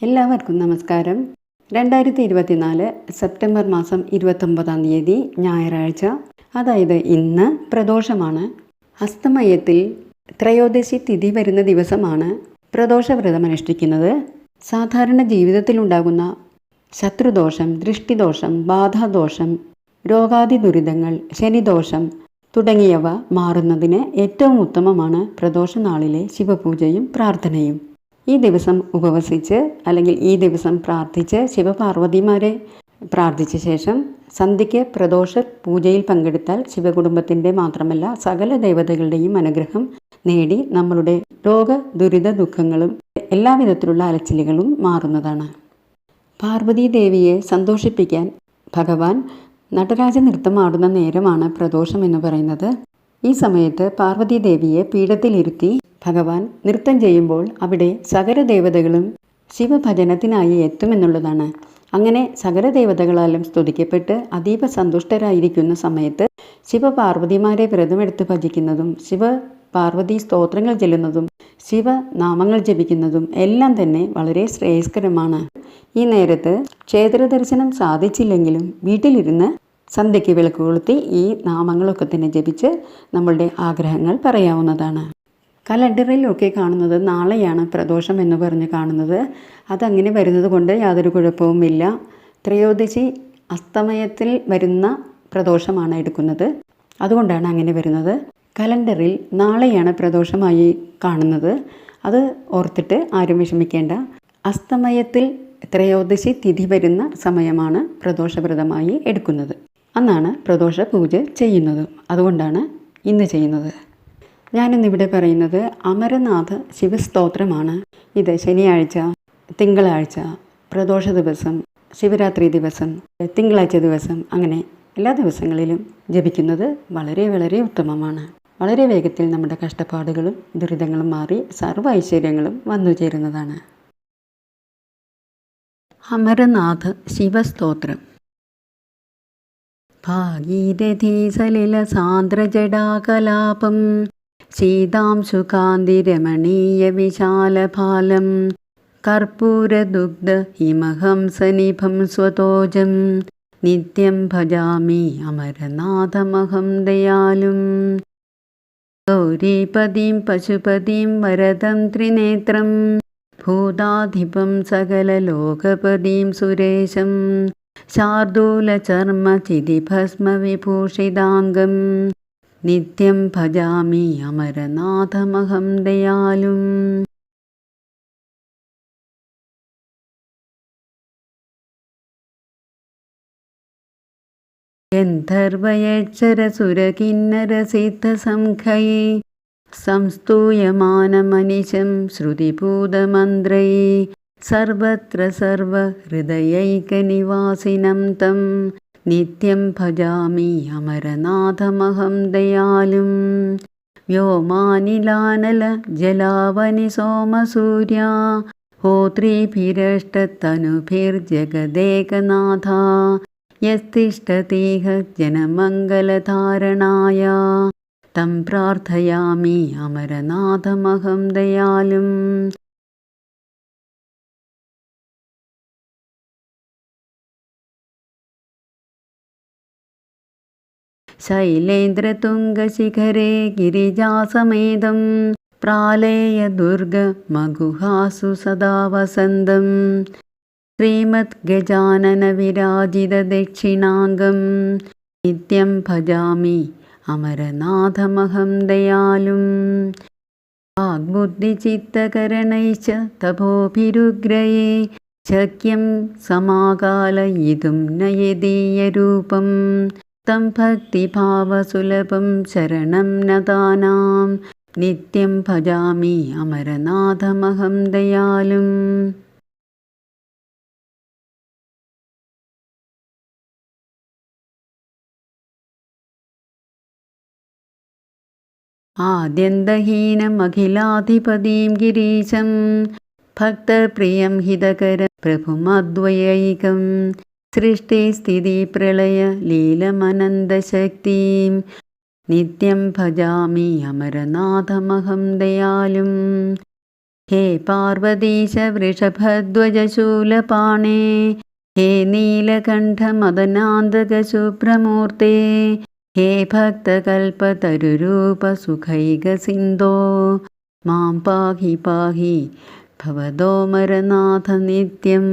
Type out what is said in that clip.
എല്ലാവർക്കും നമസ്കാരം. രണ്ടായിരത്തി ഇരുപത്തിനാല് സെപ്റ്റംബർ മാസം ഇരുപത്തൊമ്പതാം തീയതി ഞായറാഴ്ച. അതായത് ഇന്ന് പ്രദോഷമാണ്. അസ്തമയത്തിൽ ത്രയോദശി തിഥി വരുന്ന ദിവസമാണ് പ്രദോഷവ്രതം അനുഷ്ഠിക്കുന്നത്. സാധാരണ ജീവിതത്തിലുണ്ടാകുന്ന ശത്രുദോഷം ദൃഷ്ടിദോഷം ബാധാദോഷം രോഗാദി ദുരിതങ്ങൾ ശനിദോഷം തുടങ്ങിയവ മാറുന്നതിന് ഏറ്റവും ഉത്തമമാണ് പ്രദോഷനാളിലെ ശിവപൂജയും പ്രാർത്ഥനയും. ഈ ദിവസം ഉപവസിച്ച് അല്ലെങ്കിൽ ഈ ദിവസം പ്രാർത്ഥിച്ച് ശിവപാർവതിമാരെ പ്രാർത്ഥിച്ച ശേഷം സന്ധ്യയ്ക്ക് പ്രദോഷ പൂജയിൽ പങ്കെടുത്താൽ ശിവകുടുംബത്തിന്റെ മാത്രമല്ല സകല ദേവതകളുടെയും അനുഗ്രഹം നേടി നമ്മളുടെ രോഗ ദുരിത ദുഃഖങ്ങളും എല്ലാവിധത്തിലുള്ള അലച്ചിലുകളും മാറുന്നതാണ്. പാർവതി ദേവിയെ സന്തോഷിപ്പിക്കാൻ ഭഗവാൻ നടരാജ നൃത്തമാടുന്ന നേരമാണ് പ്രദോഷം എന്ന് പറയുന്നത്. ഈ സമയത്ത് പാർവതി ദേവിയെ പീഠത്തിലിരുത്തി ഭഗവാൻ നൃത്തം ചെയ്യുമ്പോൾ അവിടെ സകല ദേവതകളും ശിവഭജനത്തിനായി എത്തുമെന്നുള്ളതാണ്. അങ്ങനെ സകല ദേവതകളാലും സ്തുതിക്കപ്പെട്ട് അതീവ സന്തുഷ്ടരായിരിക്കുന്ന സമയത്ത് ശിവപാർവതിമാരെ വ്രതമെടുത്ത് ഭജിക്കുന്നതും ശിവ പാർവതി സ്തോത്രങ്ങൾ ചെല്ലുന്നതും ശിവനാമങ്ങൾ ജപിക്കുന്നതും എല്ലാം തന്നെ വളരെ ശ്രേയസ്കരമാണ്. ഈ നേരത്ത് ക്ഷേത്ര ദർശനം സാധിച്ചില്ലെങ്കിലും വീട്ടിലിരുന്ന് സന്ധ്യയ്ക്ക് വിളക്ക് കൊളുത്തി ഈ നാമങ്ങളൊക്കെ തന്നെ ജപിച്ച് നമ്മളുടെ ആഗ്രഹങ്ങൾ പറയാവുന്നതാണ്. കലണ്ടറിലൊക്കെ കാണുന്നത് നാളെയാണ് പ്രദോഷം എന്ന് പറഞ്ഞ് കാണുന്നത്. അതങ്ങനെ വരുന്നത് കൊണ്ട് യാതൊരു കുഴപ്പവുമില്ല. ത്രയോദശി അസ്തമയത്തിൽ വരുന്ന പ്രദോഷമാണ് എടുക്കുന്നത്. അതുകൊണ്ടാണ് അങ്ങനെ വരുന്നത്. കലണ്ടറിൽ നാളെയാണ് പ്രദോഷമായി കാണുന്നത്. അത് ഓർത്തിട്ട് ആരും വിഷമിക്കേണ്ട. അസ്തമയത്തിൽ ത്രയോദശി തിഥി വരുന്ന സമയമാണ് പ്രദോഷവ്രതമായി എടുക്കുന്നത്. അന്നാണ് പ്രദോഷ പൂജ ചെയ്യുന്നത്. അതുകൊണ്ടാണ് ഇന്ന് ചെയ്യുന്നത്. ഞാനിന്നിവിടെ പറയുന്നത് അമരനാഥ ശിവസ്തോത്രമാണ്. ഇത് ശനിയാഴ്ച തിങ്കളാഴ്ച പ്രദോഷ ദിവസം ശിവരാത്രി ദിവസം തിങ്കളാഴ്ച ദിവസം അങ്ങനെ എല്ലാ ദിവസങ്ങളിലും ജപിക്കുന്നത് വളരെ വളരെ ഉത്തമമാണ്. വളരെ വേഗത്തിൽ നമ്മുടെ കഷ്ടപ്പാടുകളും ദുരിതങ്ങളും മാറി സർവ ഐശ്വര്യങ്ങളും വന്നു ചേരുന്നതാണ്. അമരനാഥ ശിവസ്തോത്രം. ഭാഗീരഥീ സലില ശീതാംശുകാന്തിരമണീയ വിശാലഫാലം കർപ്പൂരദുഗ്ധ ഹിമഹംസനിഭം സ്വതോജം നിത്യം ഭജാമി അമരനാഥമഹം ദയാലും ഗൗരീപതിം പശുപതിം വരദം ത്രിനേത്രം ഭൂതാധിപം സകലലോകപതിം സുരേശം ശാർദൂലചർമ്മചിതിഭസ്മവിഭൂഷിതാംഗം नित्यं भजामि अमरनाथमहं दयालुम् यन्थर्वयच्छरसुरकिन्नरसिद्धसङ्खै संस्तूयमानमनिशं श्रुतिभूतमन्त्रये सर्वत्र सर्वहृदयैकनिवासिनं तम् നിത്യം ഭജാമി അമരനാഥമഹം ദയാലും. വ്യോമാനിലാനല ജലാവനി സോമസൂര്യ. ഹോത്രീഭിരഷ്ടതനുഭിർജഗദേകനാഥ. യസ്തിഷ്ടതീഹ ജനമംഗലധാരണായ. തം പ്രാർത്ഥയാമി അമരനാഥമഹം ദയാലും. ശൈലേന്ദ്രതുംഗശിഖരേ ഗിരിജാസമേതം. പ്രാലേയദുർഗമഗുഹാസു സദാ വസന്തം. ശ്രീമദ്ഗജാനനവിരാജിതദക്ഷിണാംഗം നിത്യം ഭജാമി അമരനാഥമഹം ദയാലും. വാഗ്ബുദ്ധിചിത്തകരണൈശ്ച തപോഭിരുഗ്രയേ ശക്യം സമാകാലയിതും നയദീയരൂപം तं भक्तिभावसुलभं शरणं नदानां नित्यं भजामि अमरनाथमहं दयालुम् आद्यन्तहीनमखिलाधिपतिं गिरीशं भक्तप्रियं हितकरं प्रभुमद्वयैकम् ലീലമനന്തശക്തിം. നിത്യം ഭജാമി അമരനാഥമഹം ദയാലും. ഹേ പാർവതീശ വൃഷഭധ്വജശൂലപാണേ ഹേ നീലകണ്ഠമദനാന്തകശുഭ്രമൂർത്തേ ഹേ ഭക്തകൽപ്പതരുരൂപസുഖൈകസിന്ധോ മാം പാഹി പാഹി ഭവതോമരനാഥ നിത്യം